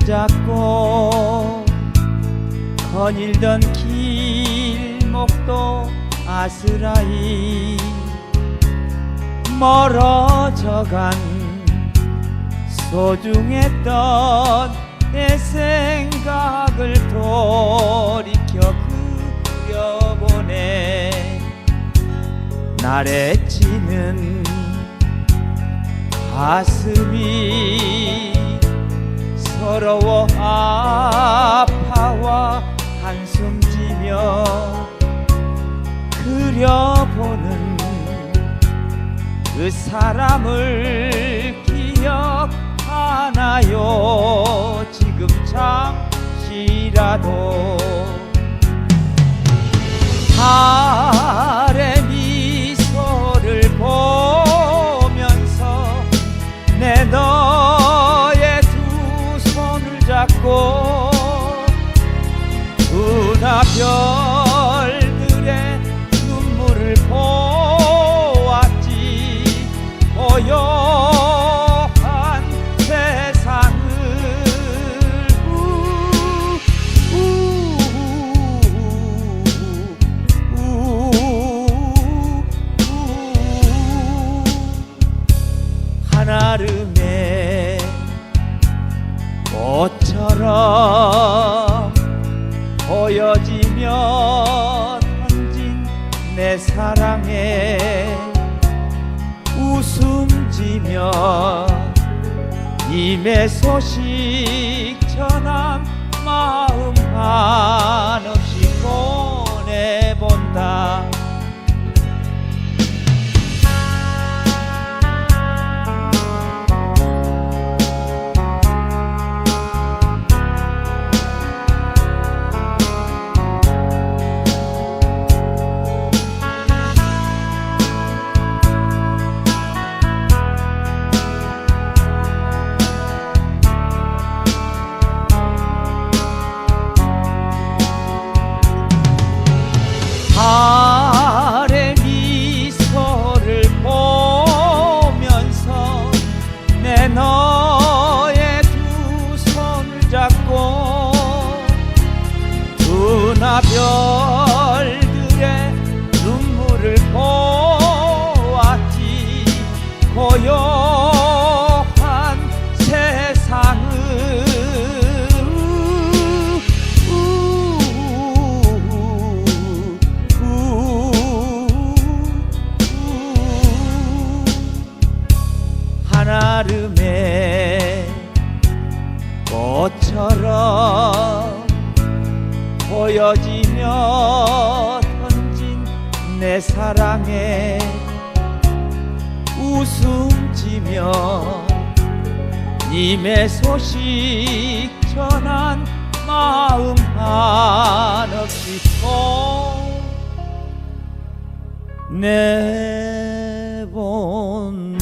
손잡고 거닐던 길목도 아스라이 멀어져간 소중했던 내 생각을 돌이켜 그려보네. 날에 찌는 가슴이 서러워 아파와 한숨 지며 그려보는 그 사람을 기억하나요? 지금 잠시라도 달 한아름의 꽃처럼 보여지며 던진 내 사랑에 웃음 지며 님의 소식 전한 마음 한없 한아름의 꽃처럼 보여지며 던진 내 사랑에 웃음 지며 님의 소식 전한 마음 한없이 내본다